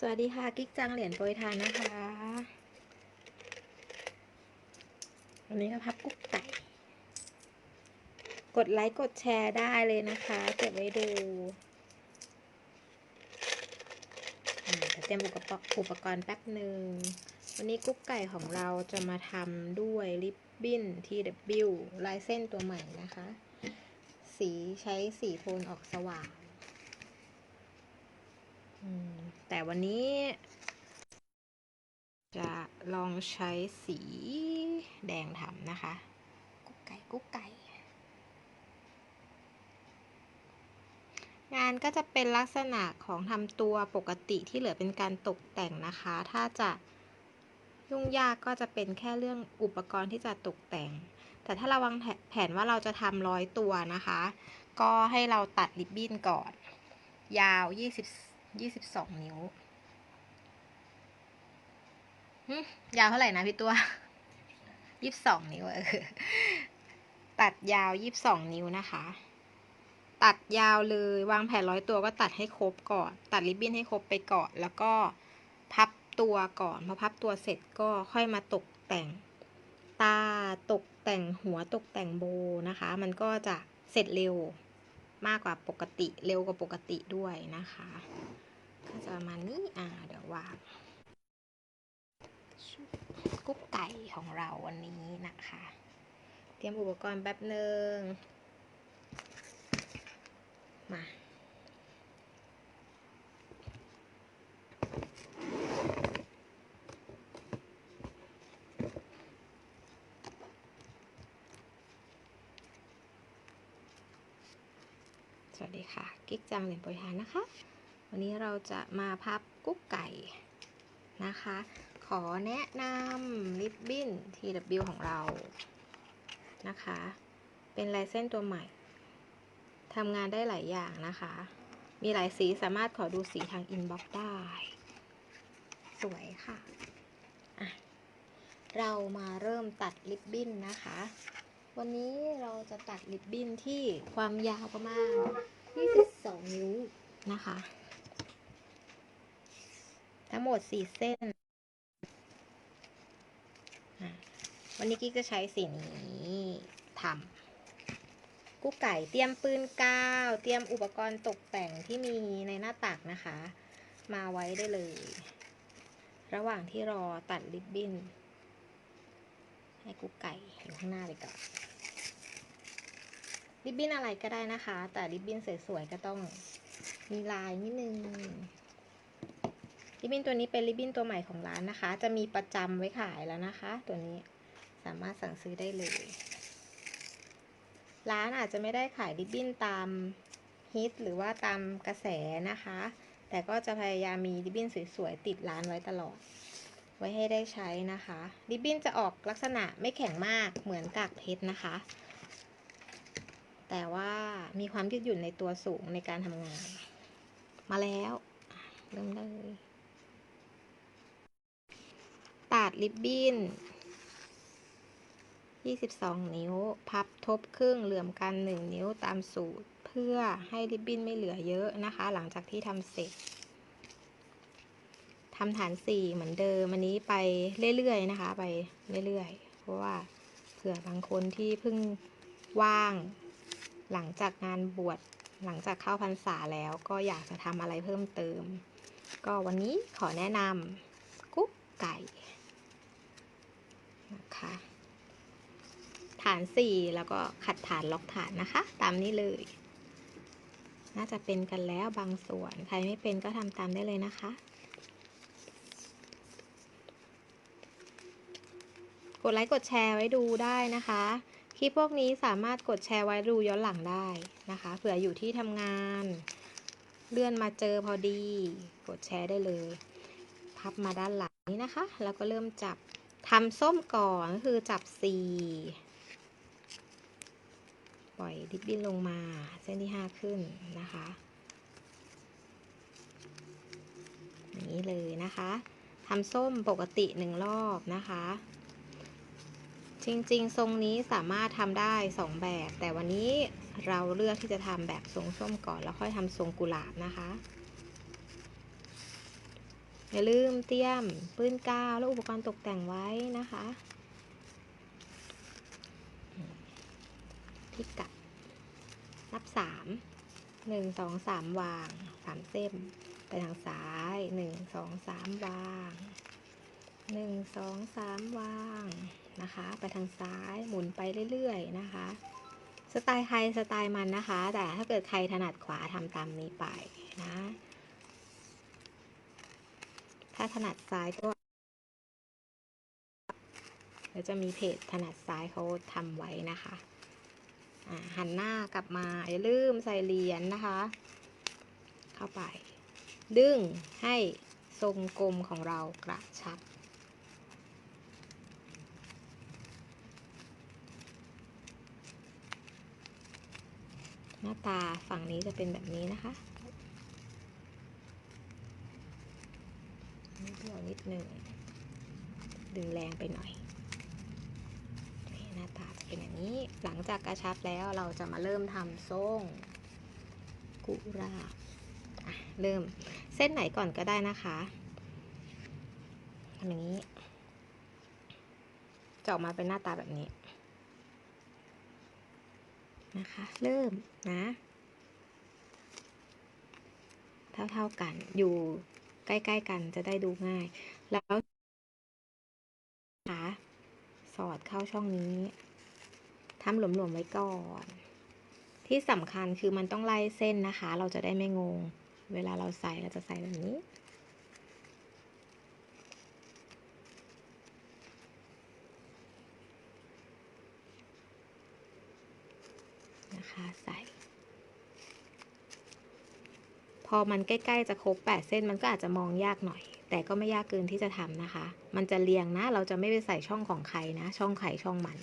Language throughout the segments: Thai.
สวัสดีค่ะ กิ๊กจังเหรียญโปรยทานนะคะ วันนี้ก็พับกุ๊กไก่ กดไลค์กดแชร์ได้เลยนะคะ เก็บไว้ดูเตรียมอุปกรณ์อุปกรณ์แป๊บหนึ่ง วันนี้กุ๊กไก่ของเราจะมาทำด้วยริบบิ้น TW ลายเส้นตัวใหม่นะคะ สีใช้สีโทนออกสว่าง แต่วันนี้ จะลองใช้สีแดงทำนะคะ กุ๊กไก่ กุ๊กไก่ งานก็จะเป็นลักษณะของทำตัวปกติที่เหลือเป็นการตกแต่งนะคะ ถ้าจะยุ่งยากก็จะเป็นแค่เรื่องอุปกรณ์ที่จะตกแต่ง แต่ถ้าเราวางแผนว่าเราจะทำร้อยตัวนะคะ ก็ให้เราตัดริบบิ้นก่อน ยาว 20 22นิ้วหึยาวเท่าไหร่นะพี่ตัว22นิ้วเออตัดยาว22นิ้วนะคะ ตัดยาวเลยวางแผนร้อยตัวก็ตัดให้ครบก่อน ตัดริบบิ้นให้ครบไปก่อน แล้วก็พับตัวก่อนพอพับตัวเสร็จก็ค่อยมาตกแต่งตาตกแต่งหัวตกแต่งโบนะคะ มันก็จะเสร็จเร็วมากกว่าปกติเร็วกว่าปกติด้วยนะคะ ก็จะประมาณนี้ อ่า เดี๋ยววางกุ๊กไก่ของเราวันนี้นะคะ เตรียมอุปกรณ์แป๊บหนึ่ง มาสวัสดีค่ะ กิ๊กจังเหรียญโปรยทานนะคะ วันนี้เราจะมาพับกุ๊กไก่นะคะ ขอแนะนำริบบิ้น TW ของเรานะคะ เป็นลายเส้นตัวใหม่ทำงานได้หลายอย่างนะคะ มีหลายสีสามารถขอดูสีทางอินบ็อกซ์ได้ สวยค่ะะเรามาเริ่มตัดริบบิ้นนะคะ วันนี้เราจะตัดริบบิ้นที่ความยาวประมาณ 22 นิ้วนะคะ ทั้งหมด4เส้น วันนี้กิ๊กจะใช้สีนี้ทำกุ๊กไก่เตรียมปืนกาว เตรียมอุปกรณ์ตกแต่งที่มีในหน้าตักนะคะ มาไว้ได้เลย ระหว่างที่รอตัดริบบิ้น ให้กุ๊กไก่อยู่ข้างหน้าไปก่อนริบบิ้นอะไรก็ได้นะคะ แต่ริบบิ้นสวยๆก็ต้องมีลายนิดนึง ริบบิ้นตัวนี้เป็นริบบิ้นตัวใหม่ของร้านนะคะ จะมีประจำไว้ขายแล้วนะคะ ตัวนี้สามารถสั่งซื้อได้เลย ร้านอาจจะไม่ได้ขายริบบิ้นตามฮิตหรือว่าตามกระแสนะคะ แต่ก็จะพยายามมีริบบิ้นสวยๆติดร้านไว้ตลอด ไว้ให้ได้ใช้นะคะ ริบบิ้นจะออกลักษณะไม่แข็งมากเหมือนกากเพชรนะคะ แต่ว่ามีความยืดหยุ่นในตัวสูงในการทำงาน มาแล้ว เริ่มเลย ริบบิ้น 22 นิ้ว พับทบครึ่งเหลื่อมกัน 1 นิ้วตามสูตร เพื่อให้ริบบิ้นไม่เหลือเยอะนะคะ หลังจากที่ทำเสร็จทำฐานสี่เหมือนเดิมอันนี้ไปเรื่อยๆนะคะ ไปเรื่อยๆ เพราะว่าเผื่อบางคนที่เพิ่งว่าง หลังจากงานบวชหลังจากเข้าพรรษาแล้วก็อยากจะทำอะไรเพิ่มเติม ก็วันนี้ขอแนะนำกุ๊กไก่ นะคะฐานสี่แล้วก็ขัดฐานล็อกฐานนะคะ ตามนี้เลย น่าจะเป็นกันแล้วบางส่วน ใครไม่เป็นก็ทำตามได้เลยนะคะ กดไลค์กดแชร์ไว้ดูได้นะคะคลิปพวกนี้สามารถกดแชร์ไว้ดูย้อนหลังได้นะคะเผื่ออยู่ที่ทำงาน เลื่อนมาเจอพอดี กดแชร์ได้เลย พับมาด้านหลังนี้นะคะ แล้วก็เริ่มจับ ทำส้มก่อนก็คือจับสี่ปล่อยดิบบิ้นลงมาเส้นที่ห้าขึ้นนะคะอย่างนี้เลยนะคะทำส้มปกติหนึ่งรอบนะคะ จริงๆ ทรงนี้สามารถทำได้สองแบบ แต่วันนี้เราเลือกที่จะทำแบบทรงส้มก่อน แล้วค่อยทำทรงกุหลาบนะคะ อย่าลืมเตรียมปืนกาวและอุปกรณ์ตกแต่งไว้นะคะพิกัดนับสามหนึ่งสองสามวางสามเส้นไปทางซ้ายหนึ่งสองสามวางหนึ่งสองสามวางนะคะ ไปทางซ้ายหมุนไปเรื่อยๆนะคะ สไตล์ใครสไตล์มันนะคะ แต่ถ้าเกิดใครถนัดขวาทำตามนี้ไปนะ ถ้าถนัดซ้ายก็เดี๋ยวจะมีเพจถนัดซ้ายเขาทำไว้นะคะหันหน้ากลับมาอย่าลืมใส่เหรียญนะคะ เข้าไป ดึงให้ทรงกลมของเรากระชับ หน้าตาฝั่งนี้จะเป็นแบบนี้นะคะ นิดเดียวนิดหนึ่งดึงแรงไปหน่อยหน้าตาจะเป็นอย่างนี้ หลังจากกระชับแล้วเราจะมาเริ่มทำทรงกุราบอะเริ่มเส้นไหนก่อนก็ได้นะคะทำอย่างนี้จะออกมาเป็นหน้าตาแบบนี้นะคะ เริ่มนะ เท่าๆกันอยู่ ใกล้ๆกันจะได้ดูง่าย แล้วขาสอดเข้าช่องนี้ทำหลวมๆไว้ก่อน ที่สำคัญคือมันต้องไล่เส้นนะคะ เราจะได้ไม่งง เวลาเราใส่เราจะใส่แบบนี้ นะคะใส่ พอมันใกล้ๆจะครบ8เส้นมันก็อาจจะมองยากหน่อย แต่ก็ไม่ยากเกินที่จะทำนะคะ มันจะเรียงนะ เราจะไม่ไปใส่ช่องของใครนะ ช่องไข่ช่องมัน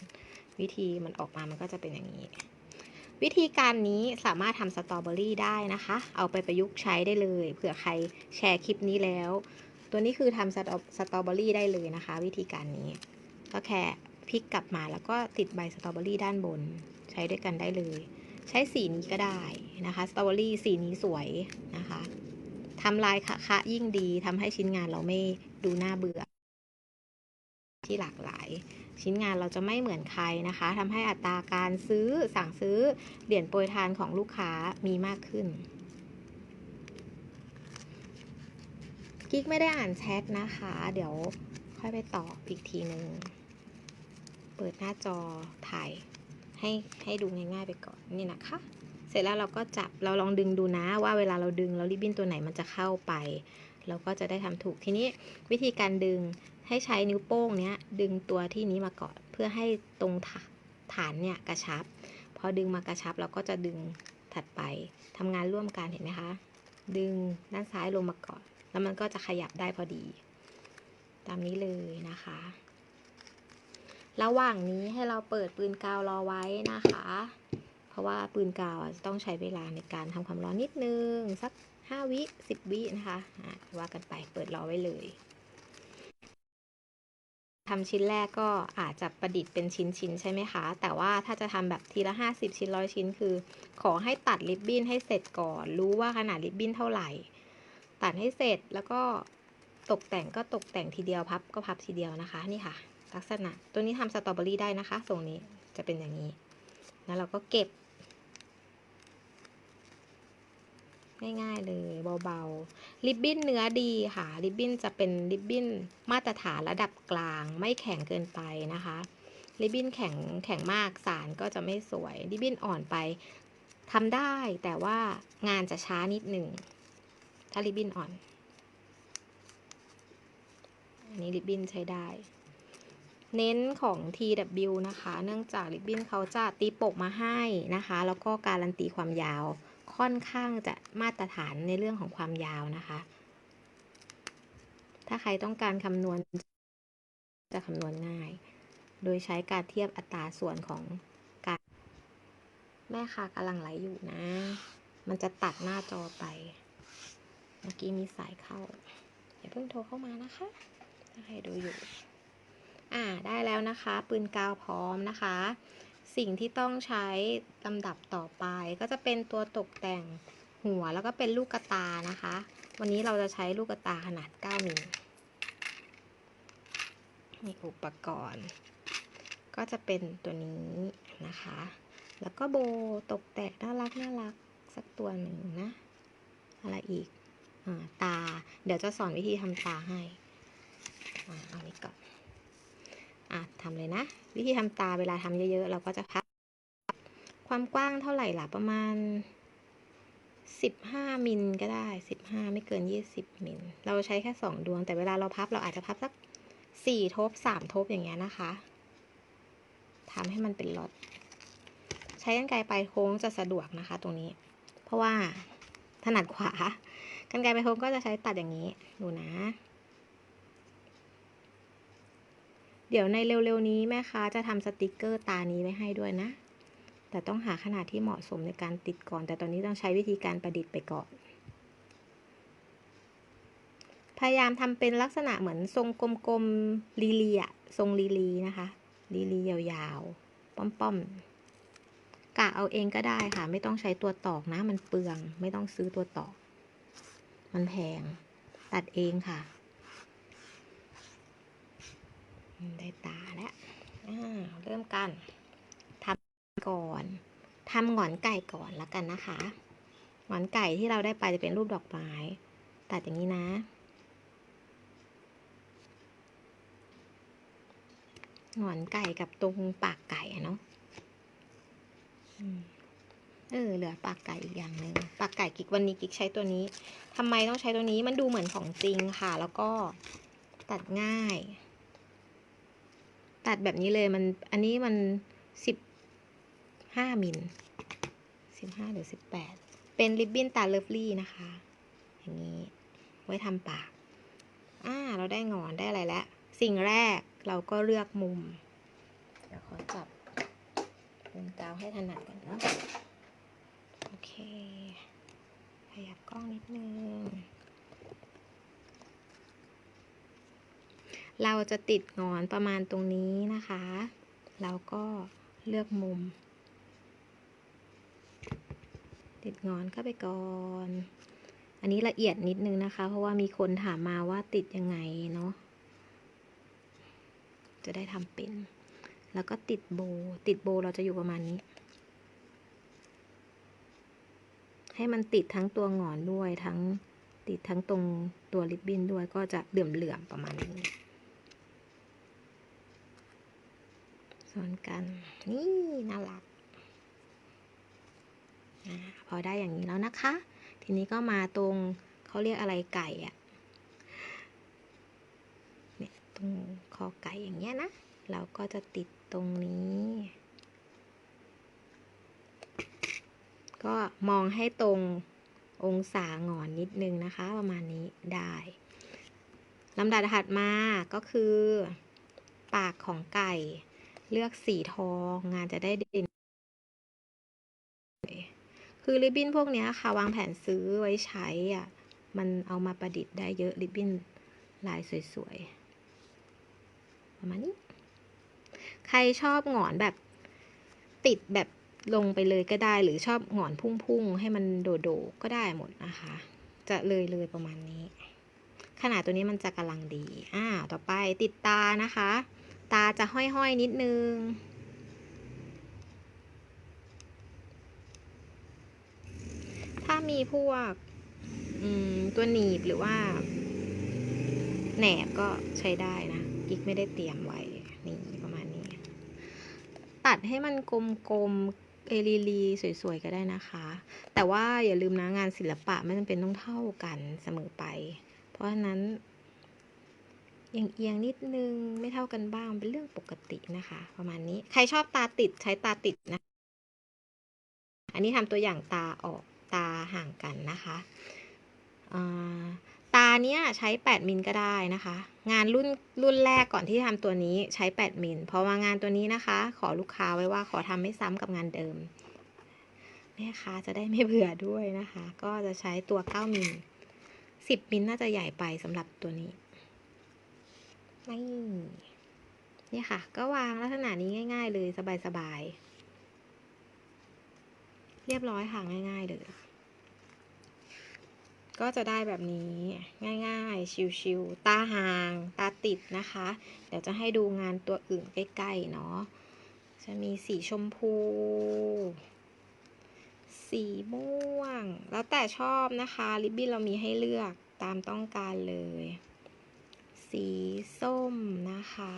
วิธีมันออกมามันก็จะเป็นอย่างนี้ วิธีการนี้สามารถทำสตรอเบอรี่ได้นะคะ เอาไปประยุกต์ใช้ได้เลยเผื่อใครแชร์คลิปนี้แล้ว ตัวนี้คือทำสตรอสตรอเบอรี่ได้เลยนะคะ วิธีการนี้ ก็แค่พลิกกลับมาแล้วก็ติดใบสตรอเบอรี่ด้านบน ใช้ด้วยกันได้เลย ใช้สีนี้ก็ได้ นะคะสตรอเบอรี่สีนี้สวยนะคะทำลายคะคะยิ่งดีทำให้ชิ้นงานเราไม่ดูน่าเบื่อ ที่หลากหลาย ชิ้นงานเราจะไม่เหมือนใครนะคะทำให้อัตราการซื้อสั่งซื้อเหรียญโปรยทานของลูกค้ามีมากขึ้นกิ๊กไม่ได้อ่านแชทนะคะ เดี๋ยวค่อยไปตอบอีกทีหนึ่ง เปิดหน้าจอถ่ายให้ให้ดูง่ายๆไปก่อนนี่นะคะ เสร็จแล้วเราก็จับเราลองดึงดูนะว่าเวลาเราดึงแล้วริบบิ้นตัวไหนมันจะเข้าไป เราก็จะได้ทำถูกทีนี้วิธีการดึงให้ใช้นิ้วโป้งเนี้ยดึงตัวที่นี้มาก่อนเพื่อให้ตรงฐานเนี่ยกระชับ พอดึงมากระชับเราก็จะดึงถัดไปทำงานร่วมกันเห็นไหมคะ ดึงด้านซ้ายลงมาก่อน แล้วมันก็จะขยับได้พอดี ตามนี้เลยนะคะ ระหว่างนี้ให้เราเปิดปืนกาวรอไว้นะคะ เพราะว่าปืนกาวจะต้องใช้เวลาในการทำความร้อนนิดนึง สัก 5 วิ 10 วินะคะะว่ากันไปเปิดรอไว้เลยทำชิ้นแรกก็อาจจะประดิษฐ์เป็นชิ้นๆใช่ไหมคะ แต่ว่าถ้าจะทำแบบทีละ 50 ชิ้นร้อยชิ้นคือ ขอให้ตัดริบบิ้นให้เสร็จก่อน รู้ว่าขนาดริบบิ้นเท่าไหร่ ตัดให้เสร็จแล้วก็ตกแต่งก็ตกแต่งทีเดียวพับก็พับทีเดียวนะคะนี่ค่ะ ลักษณะตัวนี้ทำสตรอเบอรี่ได้นะคะทรงนี้จะเป็นอย่างนี้ แล้วเราก็เก็บ ง่าย ๆ เลยเบาๆ ริบบิ้นเนื้อดีค่ะ ริบบิ้นจะเป็นริบบิ้นมาตรฐานระดับกลาง ไม่แข็งเกินไปนะคะ ริบบิ้นแข็งแข็งมากสารก็จะไม่สวย ริบบิ้นอ่อนไปทำได้แต่ว่างานจะช้านิดหนึ่งถ้าริบบิ้นอ่อน อันนี้ริบบิ้นใช้ได้ เน้นของ TW นะคะ เนื่องจากริบบิ้นเขาจะตีปกมาให้นะคะ แล้วก็การันตีความยาว ค่อนข้างจะมาตรฐานในเรื่องของความยาวนะคะ ถ้าใครต้องการคำนวณจะคำนวณง่าย โดยใช้การเทียบอัตราส่วนของการ แม่ค้ากำลังไหลอยู่นะ มันจะตัดหน้าจอไป เมื่อกี้มีสายเข้า อย่าเพิ่งโทรเข้ามานะคะ ถ้าใครดูอยู่ อ่า ได้แล้วนะคะ ปืนกาวพร้อมนะคะ สิ่งที่ต้องใช้ลำดับต่อไป ก็จะเป็นตัวตกแต่งหัวแล้วก็เป็นลูกกระตานะคะ วันนี้เราจะใช้ลูกกระตาขนาด 9 มิลมีอุปกรณ์ ก็จะเป็นตัวนี้นะคะ แล้วก็โบตกแต่งน่ารักน่ารักสักตัวหนึ่งนะ อะไรอีกอตา เดี๋ยวจะสอนวิธีทำตาให้อ่าเอานี้ก่อน อะทำเลยนะ วิธีทำตาเวลาทำเยอะๆ เราก็จะพับ ความกว้างเท่าไหร่ล่ะประมาณ 15 มิลก็ได้ 15 ไม่เกิน 20 มิล เราใช้แค่ 2 ดวง แต่เวลาเราพับเราอาจจะพับสัก 4 ทบ 3 ทบอย่างเงี้ยนะคะทำให้มันเป็นล็อตใช้กรรไกรปลายโค้งจะสะดวกนะคะ ตรงนี้ เพราะว่าถนัดขวากรรไกรปลายโค้งก็จะใช้ตัดอย่างนี้ ดูนะ เดี๋ยวในเร็วๆนี้แม่ค้าจะทำสติกเกอร์ตานี้ไว้ให้ด้วยนะ แต่ต้องหาขนาดที่เหมาะสมในการติดก่อน แต่ตอนนี้ต้องใช้วิธีการประดิษฐ์ไปก่อน พยายามทำเป็นลักษณะเหมือนทรงกลมๆลีลีอะทรงลีลีนะคะลีลียาวๆ ป้อมๆ กะเอาเองก็ได้ค่ะ ไม่ต้องใช้ตัวตอกนะ มันเปลือง ไม่ต้องซื้อตัวตอก มันแพง ตัดเองค่ะ ได้ตาแล้วเริ่มกันทำก่อนทำหงอนไก่ก่อนแล้วกันนะคะ หงอนไก่ที่เราได้ไปจะเป็นรูปดอกไม้ตัดอย่างนี้นะหงอนไก่กับตรงปากไก่อะเนาะเออเหลือปากไก่อีกอย่างหนึ่งปากไก่กิกวันนี้กิกใช้ตัวนี้ทำไมต้องใช้ตัวนี้มันดูเหมือนของจริงค่ะ แล้วก็ตัดง่าย ตัดแบบนี้เลยมันอันนี้มันสิบห้ามิลสิบห้าหรือสิบแปดเป็นริบบิ้นตาเลิฟลี่นะคะ อย่างนี้ ไว้ทำปาก อ่า เราได้งอนได้อะไรแล้ว สิ่งแรกเราก็เลือกมุม เดี๋ยวขอจับเป็นกาวให้ถนัดก่อนเนาะ โอเค ขยับกล้องนิดนึง เราจะติดงอนประมาณตรงนี้นะคะ เราก็เลือกมุม ติดงอนเข้าไปก่อน อันนี้ละเอียดนิดนึงนะคะ เพราะว่ามีคนถามมาว่าติดยังไงเนาะ จะได้ทำเป็น แล้วก็ติดโบ ติดโบเราจะอยู่ประมาณนี้ ให้มันติดทั้งตัวงอนด้วยทั้งติดทั้งตรงตัวริบบิ้นด้วยก็จะเหลื่อมๆประมาณนี้ ซ้อนกัน นี่น่ารักอพอได้อย่างนี้แล้วนะคะ ทีนี้ก็มาตรงเขาเรียกอะไรไก่อะเนี่ยตรงคอไก่อย่างเงี้ยนะ เราก็จะติดตรงนี้ ก็มองให้ตรงองศาหงอนนิดนึงนะคะ ประมาณนี้ได้ลำดับถัดมาก็คือ ปากของไก่ เลือกสีทองงานจะได้เด่นคือริบบิ้นพวกนี้ค่ะวางแผนซื้อไว้ใช้อะมันเอามาประดิษฐ์ได้เยอะริบบิ้นลายสวยๆประมาณนี้ ใครชอบหงอนแบบติดแบบลงไปเลยก็ได้ หรือชอบหงอนพุ่งๆ ให้มันโดๆก็ได้หมดนะคะ จะเลยเลยประมาณนี้ ขนาดตัวนี้มันจะกำลังดี อ่า ต่อไปติดตานะคะ ตาจะห้อยๆนิดนึง ถ้ามีพวกตัวหนีบหรือว่า แหนบก็ใช้ได้นะ กิ๊กไม่ได้เตรียมไว้ นี่ประมาณนี้ ตัดให้มันกลมๆ เอลีลีสวยๆ ก็ได้นะคะ แต่ว่าอย่าลืมนะงานศิลปะไม่จำเป็นต้องเท่ากันเสมอไป เพราะฉะนั้น เอียงๆนิดนึงไม่เท่ากันบ้างเป็นเรื่องปกตินะคะ ประมาณนี้ใครชอบตาติดใช้ตาติดนะ อันนี้ทำตัวอย่างตาออกตาห่างกันนะคะตาเนี้ยใช้ 8 มิลก็ได้นะคะ งานรุ่นรุ่นแรกก่อนที่ทำตัวนี้ใช้ 8 มิลพอมางานตัวนี้นะคะ ขอลูกค้าไว้ว่าขอทำไม่ซ้ำกับงานเดิมแม่ค้าจะได้ไม่เบื่อด้วยนะคะ ก็จะใช้ตัว 9 มิล10 มิลน่าจะใหญ่ไปสำหรับตัวนี้ นี่นี่ค่ะ ก็วางลักษณะนี้ง่าย ๆ เลยสบายๆ เรียบร้อยค่ะง่าย ๆ เลย ก็จะได้แบบนี้ง่าย ๆ ชิวๆตาห่าง ตาติดนะคะ เดี๋ยวจะให้ดูงานตัวอื่นใกล้ ๆ เนาะ จะมีสีชมพู สีม่วง แล้วแต่ชอบนะคะ ริบบิ้นเรามีให้เลือกตามต้องการเลย สีส้มนะคะ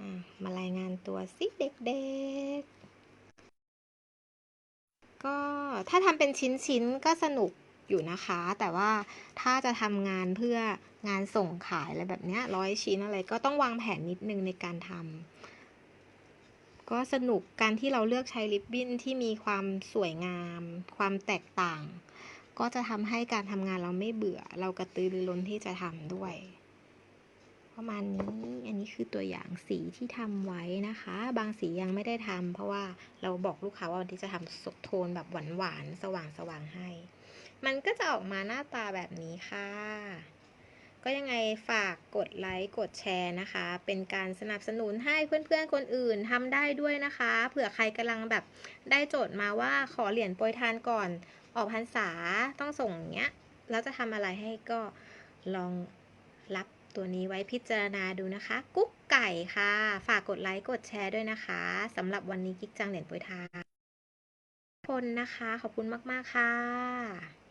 อะมารายงานตัวสิเด็กๆ ก็ถ้าทำเป็นชิ้นๆ ก็สนุกอยู่นะคะ แต่ว่าถ้าจะทำงานเพื่องานส่งขายอะไรแบบเนี้ยร้อยชิ้นอะไรก็ต้องวางแผนนิดนึงในการทำก็สนุกการที่เราเลือกใช้ริบบิ้นที่มีความสวยงาม ความแตกต่าง ก็จะทำให้การทำงานเราไม่เบื่อ เรากระตือรือร้นที่จะทำด้วย ประมาณนี้อันนี้คือตัวอย่างสีที่ทำไว้นะคะ บางสียังไม่ได้ทำเพราะว่าเราบอกลูกค้าว่าวันที่จะทำโทนแบบหวานๆสว่างๆให้ มันก็จะออกมาหน้าตาแบบนี้ค่ะ ก็ยังไงฝากกดไลค์กดแชร์นะคะ เป็นการสนับสนุนให้เพื่อนๆคนอื่นทำได้ด้วยนะคะ เผื่อใครกำลังแบบได้โจทย์มาว่าขอเหรียญโปรยทานก่อนออกพรรษาต้องส่งเงี้ยแล้วจะทำอะไรให้ก็ลอง ตัวนี้ไว้พิจารณาดูนะคะ กุ๊กไก่ค่ะ ฝากกดไลค์กดแชร์ด้วยนะคะสำหรับวันนี้กิ๊กจังเหรียญโปรยทาคนนะคะ ขอบคุณมาก ๆ ค่ะ